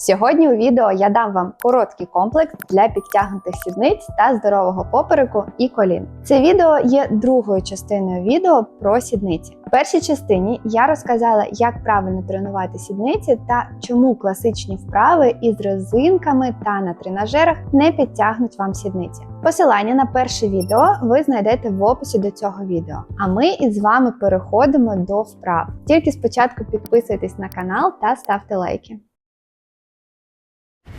Сьогодні у відео я дам вам короткий комплекс для підтягнутих сідниць та здорового попереку і колін. Це відео є другою частиною відео про сідниці. В першій частині я розказала, як правильно тренувати сідниці та чому класичні вправи із резинками та на тренажерах не підтягнуть вам сідниці. Посилання на перше відео ви знайдете в описі до цього відео. А ми із вами переходимо до вправ. Тільки спочатку підписуйтесь на канал та ставте лайки.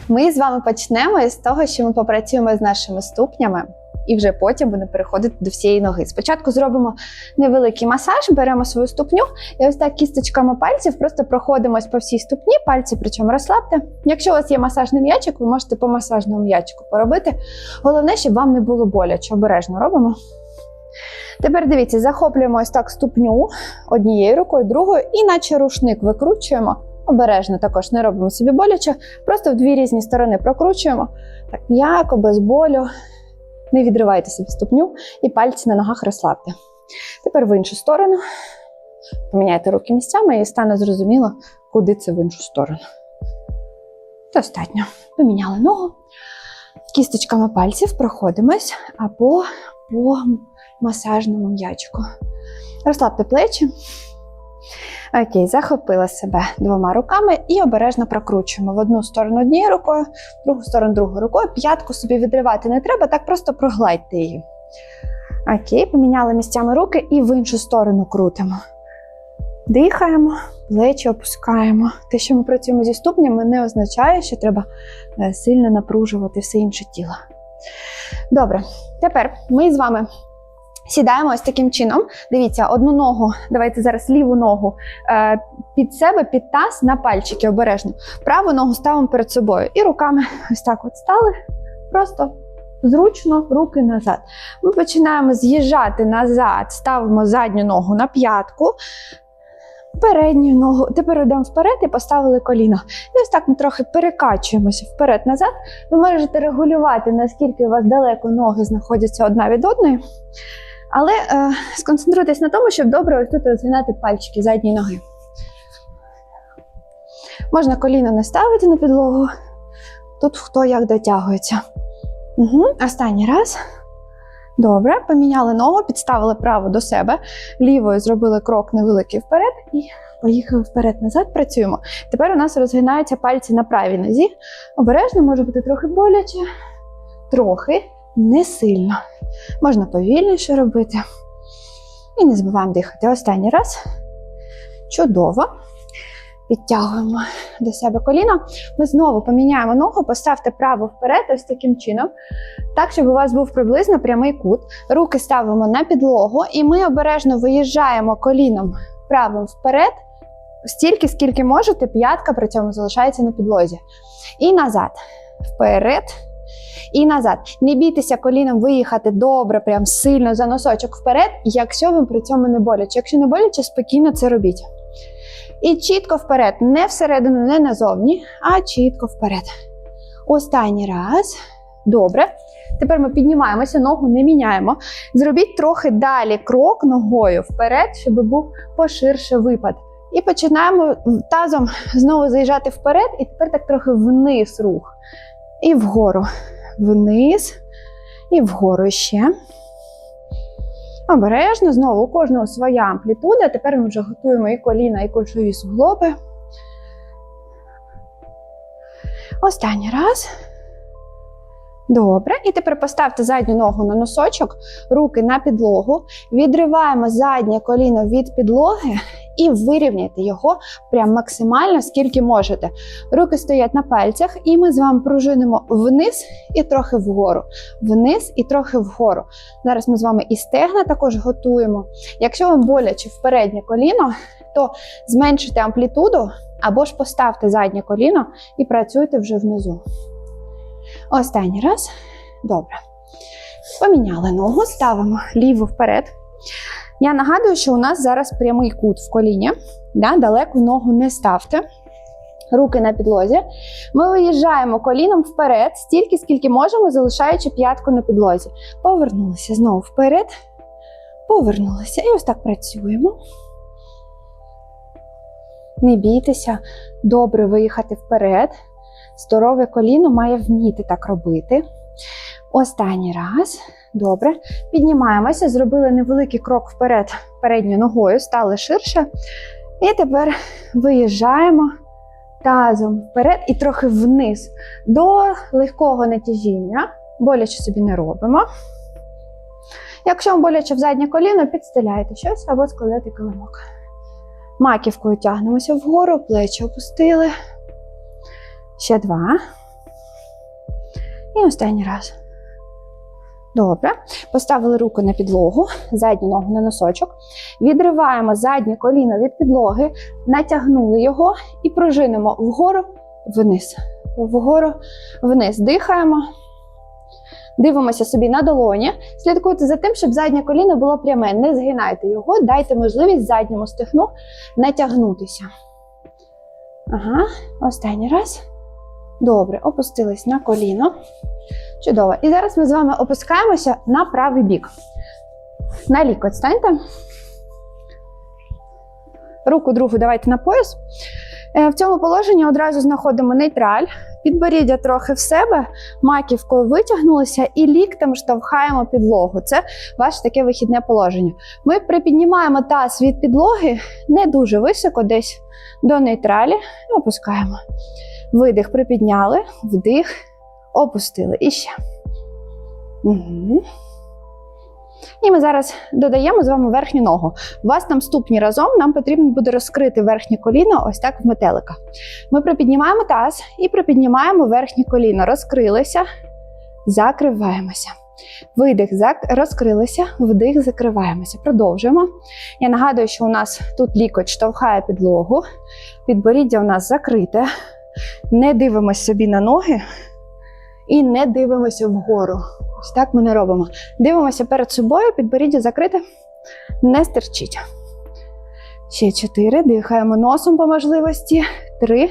Ми з вами почнемо із того, що ми попрацюємо з нашими ступнями, і вже потім будемо переходити до всієї ноги. Спочатку зробимо невеликий масаж, беремо свою ступню і ось так кісточками пальців просто проходимось по всій ступні, пальці причому розслабте. Якщо у вас є масажний м'ячик, ви можете по масажному м'ячику поробити. Головне, щоб вам не було боляче. Обережно робимо. Тепер дивіться, захоплюємо ось так ступню однією рукою, другою, і наче рушник викручуємо. Обережно також не робимо собі боляче, просто в дві різні сторони прокручуємо. Так м'яко, без болю. Не відривайте собі ступню і пальці на ногах розслабте. Тепер в іншу сторону. Поміняйте руки місцями і стане зрозуміло, куди це в іншу сторону. Достатньо. Поміняли ногу. Кісточками пальців проходимось або по масажному м'ячику. Розслабте плечі. Окей, захопила себе двома руками і обережно прокручуємо в одну сторону однією рукою, в другу сторону другою рукою. П'ятку собі відривати не треба, так просто прогладьте її. Окей, поміняли місцями руки і в іншу сторону крутимо. Дихаємо, плечі опускаємо. Те, що ми працюємо зі ступнями, не означає, що треба е, сильно напружувати все інше тіло. Добре, тепер ми з вами Сідаємо ось таким чином. Дивіться, одну ногу, давайте зараз ліву ногу е, під себе, під таз на пальчики обережно. Праву ногу ставимо перед собою. І руками ось так от стали. Просто зручно руки назад. Ми починаємо з'їжджати назад, ставимо задню ногу на п'ятку. Передню ногу, тепер йдемо вперед і поставили коліно. І ось так ми трохи перекачуємося вперед-назад. Ви можете регулювати, наскільки у вас далеко ноги знаходяться одна від одної. Але е, сконцентруйтесь на тому, щоб добре ось тут розгинати пальчики задньої ноги. Можна коліно не ставити на підлогу. Тут хто як дотягується. Угу. Останній раз. Добре, поміняли ногу, підставили праву до себе, лівою зробили крок невеликий вперед і поїхали вперед-назад. Працюємо. Тепер у нас розгинаються пальці на правій нозі. Обережно може бути трохи боляче, трохи, не сильно. Можна повільніше робити. І не забуваємо дихати. Останній раз. Чудово. Підтягуємо до себе коліно. Ми знову поміняємо ногу, поставте праву вперед, ось таким чином, так, щоб у вас був приблизно прямий кут. Руки ставимо на підлогу, і ми обережно виїжджаємо коліном правим вперед, стільки, скільки можете, п'ятка при цьому залишається на підлозі. І назад. Вперед. І назад. Не бійтеся коліном виїхати добре, прям сильно за носочок вперед, якщо вам при цьому не боляче. Якщо не боляче, спокійно це робіть. І чітко вперед, не всередину, не назовні, а чітко вперед. Останній раз. Добре. Тепер ми піднімаємося, ногу не міняємо. Зробіть трохи далі крок ногою вперед, щоб був поширше випад. І починаємо тазом знову заїжджати вперед, і тепер так трохи вниз рух. І вгору. Вниз і вгору ще. Обережно, знову у кожного своя амплітуда. Тепер ми вже готуємо і коліна, і кульшові суглоби. Останній раз. Добре. І тепер поставте задню ногу на носочок, руки на підлогу. Відриваємо заднє коліно від підлоги і вирівняйте його прям максимально, скільки можете. Руки стоять на пальцях, і ми з вами пружинимо вниз і трохи вгору. Вниз і трохи вгору. Зараз ми з вами і стегна також готуємо. Якщо вам боляче в переднє коліно, то зменшите амплітуду або ж поставте заднє коліно і працюйте вже внизу. Останній раз. Добре. Поміняли ногу, ставимо ліву вперед. Я нагадую, що у нас зараз прямий кут в коліні. Да? Далеко ногу не ставте. Руки на підлозі. Ми виїжджаємо коліном вперед, стільки, скільки можемо, залишаючи п'ятку на підлозі. Повернулися знову вперед. Повернулися. І ось так працюємо. Не бійтеся, добре виїхати вперед. Здорове коліно має вміти так робити. Останній раз. Добре. Піднімаємося, зробили невеликий крок вперед передньою ногою, стали ширше. І тепер виїжджаємо тазом вперед і трохи вниз до легкого натяжіння. Боляче собі не робимо. Якщо вам боляче в заднє коліно, підстеляйте щось або складайте килимок. Маківкою тягнемося вгору, плечі опустили. Ще два. І останній раз. Добре. Поставили руку на підлогу, задню ногу на носочок. Відриваємо заднє коліно від підлоги, натягнули його і пружинимо вгору, вниз. Вгору, вниз. Дихаємо. Дивимося собі на долоні. Слідкуйте за тим, щоб заднє коліно було пряме. Не згинайте його, дайте можливість задньому стихну натягнутися. Ага, останній раз. Добре, опустились на коліно. Чудово. І зараз ми з вами опускаємося на правий бік. На лікоть станьте. Руку другу давайте на пояс. Е, В цьому положенні одразу знаходимо нейтраль, підборіддя трохи в себе, маківкою витягнулися і ліктем штовхаємо підлогу. Це ваше таке вихідне положення. Ми припіднімаємо таз від підлоги не дуже високо, десь до нейтралі, і опускаємо. Видих припідняли, вдих, опустили. І ще. Угу. І ми зараз додаємо з вами верхню ногу. У вас там ступні разом, нам потрібно буде розкрити верхнє коліно ось так в метелика. Ми припіднімаємо таз і припіднімаємо верхнє коліно. Розкрилися, закриваємося. Видих, зак- розкрилися, вдих, закриваємося. Продовжуємо. Я нагадую, що у нас тут лікоть штовхає підлогу, підборіддя у нас закрите. Не дивимося собі на ноги і не дивимося вгору. Ось так ми не робимо. Дивимося перед собою, підборіддя закрите, не стерчить. Ще чотири. Дихаємо носом по можливості. Три.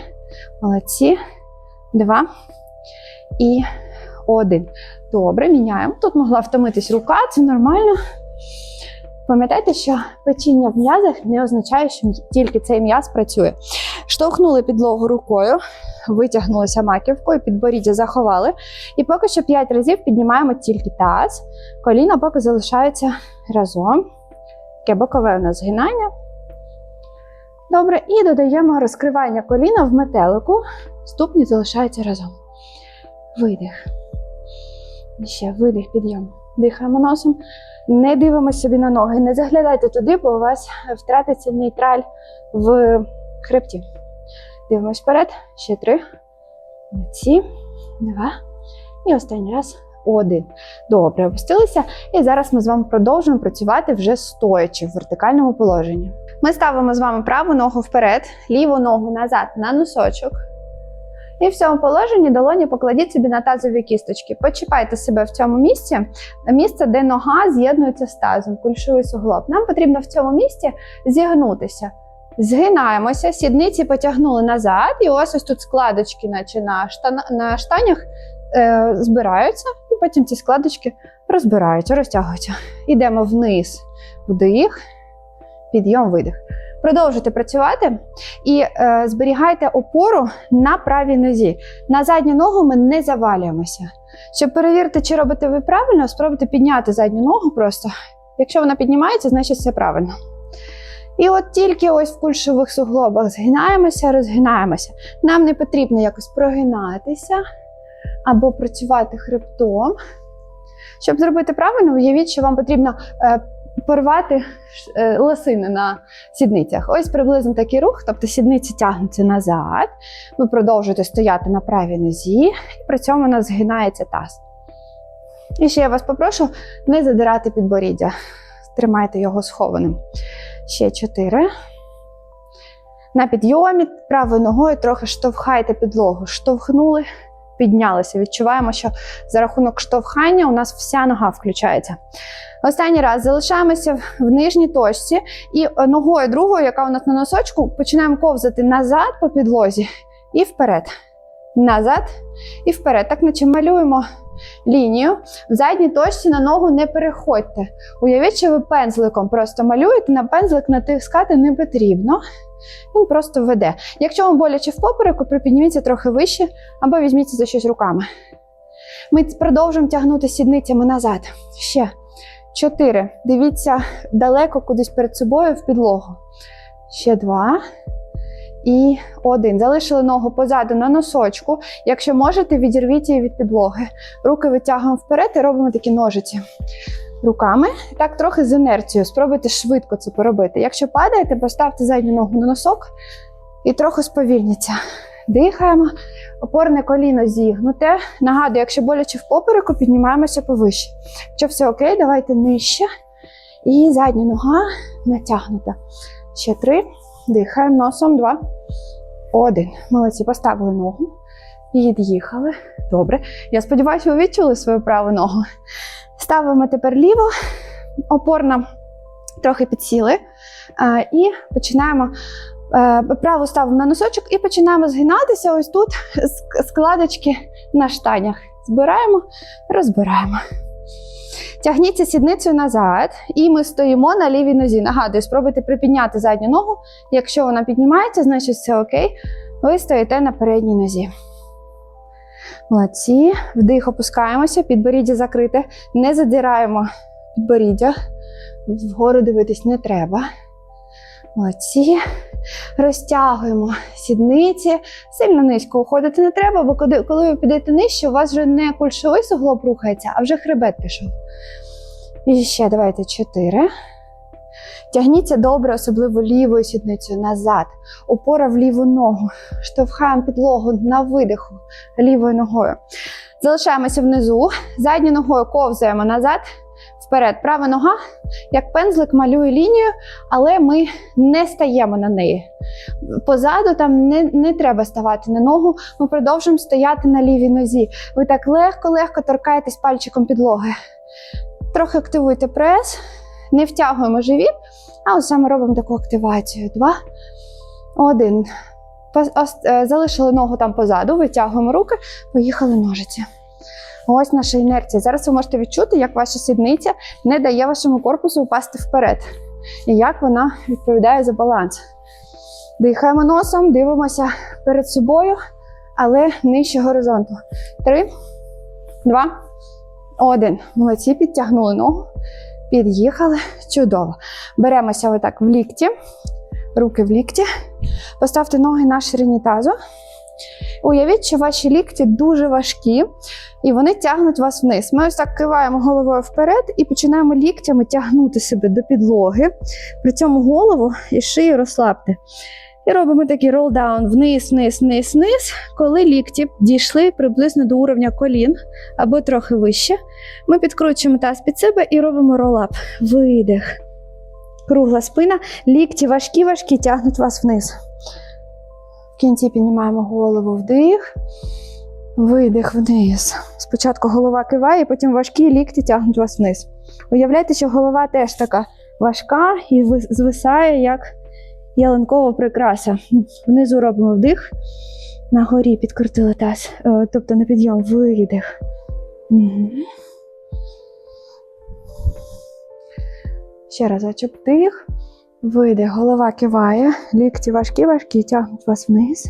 Молодці. Два. І один. Добре, міняємо. Тут могла втомитись рука, це нормально. Пам'ятайте, що печіння в м'язах не означає, що тільки цей м'яз працює. Штовхнули підлогу рукою, витягнулися маківкою, підборіддя заховали. І поки що 5 разів піднімаємо тільки таз. Коліна поки залишаються разом. Таке бокове у нас згинання. Добре, і додаємо розкривання коліна в метелику. Ступні залишаються разом. Видих. І ще видих, підйом. Дихаємо носом. Не дивимося собі на ноги, не заглядайте туди, бо у вас втратиться нейтраль в хребті. Дивимось вперед. Ще три. Молодці. Два. І останній раз один. Добре, опустилися. І зараз ми з вами продовжуємо працювати вже стоячи в вертикальному положенні. Ми ставимо з вами праву ногу вперед, ліву ногу назад на носочок. І в цьому положенні долоні покладіть собі на тазові кісточки. Почіпайте себе в цьому місці, місце, де нога з'єднується з тазом, кульшовий суглоб. Нам потрібно в цьому місці зігнутися. Згинаємося, сідниці потягнули назад, і ось ось тут складочки, наче на, штана, на штанях, е, збираються, і потім ці складочки розбираються, розтягуються. Йдемо вниз, вдих, підйом, видих. Продовжуйте працювати і е, зберігайте опору на правій нозі. На задню ногу ми не завалюємося. Щоб перевірити, чи робите ви правильно, спробуйте підняти задню ногу просто. Якщо вона піднімається, значить все правильно. І от тільки ось в кульшових суглобах згинаємося, розгинаємося. Нам не потрібно якось прогинатися або працювати хребтом. Щоб зробити правильно, уявіть, що вам потрібно е, порвати е, лосини на сідницях. Ось приблизно такий рух, тобто сідниці тягнуться назад. Ви продовжуєте стояти на правій нозі, і при цьому у нас згинається таз. І ще я вас попрошу не задирати підборіддя. Тримайте його схованим. Ще чотири. На підйомі правою ногою трохи штовхайте підлогу. Штовхнули, піднялися. Відчуваємо, що за рахунок штовхання у нас вся нога включається. Останній раз залишаємося в нижній точці і е, ногою другою, яка у нас на носочку, починаємо ковзати назад по підлозі і вперед. Назад і вперед. Так наче малюємо лінію. В задній точці на ногу не переходьте. Уявіть, що ви пензликом просто малюєте, на пензлик натискати не потрібно. Він просто веде. Якщо вам боляче в попереку, припідніміться трохи вище або візьміться за щось руками. Ми продовжуємо тягнути сідницями назад. Ще. Чотири. Дивіться далеко кудись перед собою в підлогу. Ще два. І один. Залишили ногу позаду на носочку. Якщо можете, відірвіть її від підлоги. Руки витягуємо вперед і робимо такі ножиці. Руками. Так, трохи з інерцією. Спробуйте швидко це поробити. Якщо падаєте, поставте задню ногу на носок і трохи сповільніться. Дихаємо. Опорне коліно зігнуте. Нагадую, якщо боляче в попереку, піднімаємося повище. Якщо все окей, давайте нижче. І задня нога натягнута. Ще три. Дихаємо носом. Два. Один. Молодці, поставили ногу. Під'їхали. Добре. Я сподіваюся, ви відчули свою праву ногу. Ставимо тепер ліву. Опорна трохи підсіли. І починаємо. е, Праву ставимо на носочок і починаємо згинатися ось тут ск- складочки на штанях. Збираємо, розбираємо. Тягніться сідницею назад, і ми стоїмо на лівій нозі. Нагадую, спробуйте припідняти задню ногу. Якщо вона піднімається, значить все окей. Ви стоїте на передній нозі. Молодці. Вдих, опускаємося, підборіддя закрите. Не задираємо підборіддя. Вгору дивитись не треба. Молодці. Розтягуємо сідниці. Сильно низько уходити не треба, бо коли, ви підете нижче, у вас вже не кульшовий суглоб рухається, а вже хребет пішов. І ще давайте чотири. Тягніться добре, особливо лівою сідницею назад. Опора в ліву ногу. Штовхаємо підлогу на видиху лівою ногою. Залишаємося внизу. Задньою ногою ковзаємо назад, вперед. Права нога, як пензлик, малює лінію, але ми не стаємо на неї. Позаду там не, не треба ставати на ногу. Ми продовжуємо стояти на лівій нозі. Ви так легко-легко торкаєтесь пальчиком підлоги. Трохи активуйте прес, не втягуємо живіт, а ось саме робимо таку активацію. Два, один. Е, Залишили ногу там позаду, витягуємо руки, поїхали ножиці. Ось наша інерція. Зараз ви можете відчути, як ваша сідниця не дає вашому корпусу впасти вперед. І як вона відповідає за баланс. Дихаємо носом, дивимося перед собою, але нижче горизонту. Три, два, один. Молодці, підтягнули ногу. Під'їхали. Чудово. Беремося отак в лікті, руки в лікті. Поставте ноги на ширині тазу. Уявіть, що ваші лікті дуже важкі, і вони тягнуть вас вниз. Ми ось так киваємо головою вперед і починаємо ліктями тягнути себе до підлоги. При цьому голову і шию розслабте. І робимо такий ролдаун вниз, вниз, вниз, вниз. Коли лікті дійшли приблизно до уровня колін або трохи вище, ми підкручуємо таз під себе і робимо ролап. Видих. Кругла спина, лікті важкі, важкі тягнуть вас вниз. В кінці піднімаємо голову вдих, видих вниз. Спочатку голова киває, потім важкі лікті тягнуть вас вниз. Уявляйте, що голова теж така важка і звисає, як ялинкова прикраса. Внизу робимо вдих, на горі підкрутили таз, е, тобто на підйом видих. Мгм. Ще разочок вдих. Видих, голова киває, лікті важкі, важкі, тягнуть вас вниз.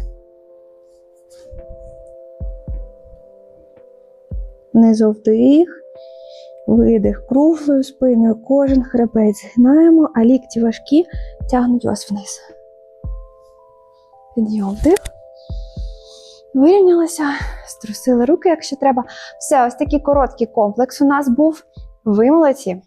Внизу вдих, видих круглою спиною, кожен хребет згинаємо, а лікті важкі тягнуть вас вниз. Підйом вдих. Вирівнялися, струсили руки, якщо треба. Все, ось такий короткий комплекс у нас був. Ви молодці.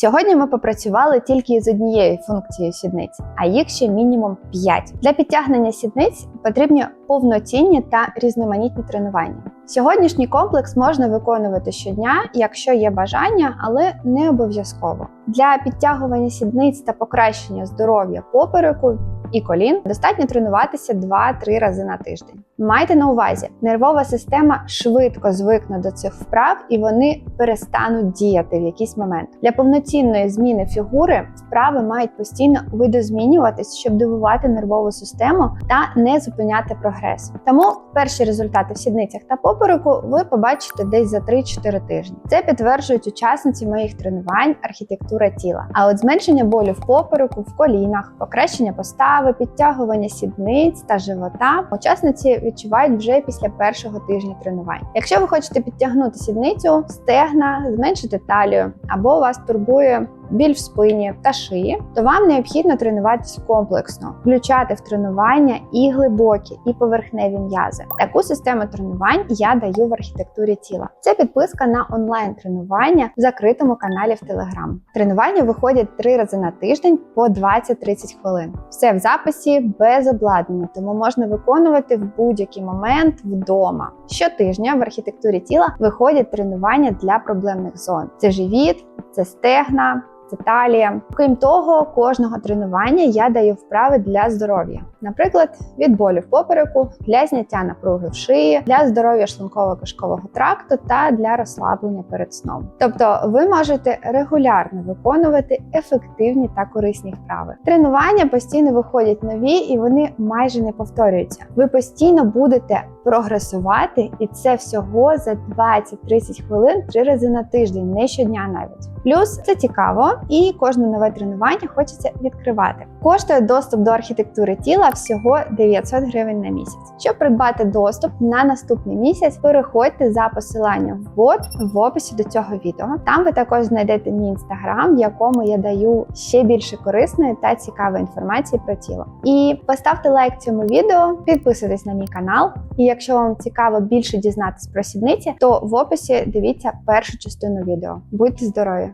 Сьогодні ми попрацювали тільки з однією функцією сідниць, а їх ще мінімум 5. Для підтягнення сідниць потрібні повноцінні та різноманітні тренування. Сьогоднішній комплекс можна виконувати щодня, якщо є бажання, але не обов'язково. Для підтягування сідниць та покращення здоров'я попереку і колін достатньо тренуватися 2-3 рази на тиждень. Майте на увазі, нервова система швидко звикне до цих вправ і вони перестануть діяти в якийсь момент. Для повноцінної зміни фігури вправи мають постійно видозмінюватись, щоб дивувати нервову систему та не зупиняти прогрес. Тому перші результати в сідницях та попереку ви побачите десь за 3-4 тижні. Це підтверджують учасниці моїх тренувань архітектура тіла. А от зменшення болю в попереку, в колінах, покращення постави, підтягування сідниць та живота учасниці відчувають вже після першого тижня тренувань. Якщо ви хочете підтягнути сідницю, стегна, зменшити талію або вас турбує біль в спині та шиї, то вам необхідно тренуватись комплексно, включати в тренування і глибокі, і поверхневі м'язи. Таку систему тренувань я даю в архітектурі тіла. Це підписка на онлайн тренування в закритому каналі в Telegram. Тренування виходять три рази на тиждень по 20-30 хвилин. Все в записі без обладнання, тому можна виконувати в будь-який момент вдома. Щотижня в архітектурі тіла виходять тренування для проблемних зон: це живіт, це стегна. Це талія. Крім того, кожного тренування я даю вправи для здоров'я, наприклад, від болю в попереку, для зняття напруги в шиї, для здоров'я шлунково-кишкового тракту та для розслаблення перед сном. Тобто, ви можете регулярно виконувати ефективні та корисні вправи. Тренування постійно виходять нові і вони майже не повторюються. Ви постійно будете прогресувати, і це всього за 20-30 хвилин три рази на тиждень, не щодня навіть. Плюс це цікаво, і кожне нове тренування хочеться відкривати. Коштує доступ до архітектури тіла всього 900 гривень на місяць. Щоб придбати доступ на наступний місяць, переходьте за посиланням в бот в описі до цього відео. Там ви також знайдете мій інстаграм, в якому я даю ще більше корисної та цікавої інформації про тіло. І поставте лайк цьому відео, підписуйтесь на мій канал. І якщо вам цікаво більше дізнатись про сідниці, то в описі дивіться першу частину відео. Будьте здорові!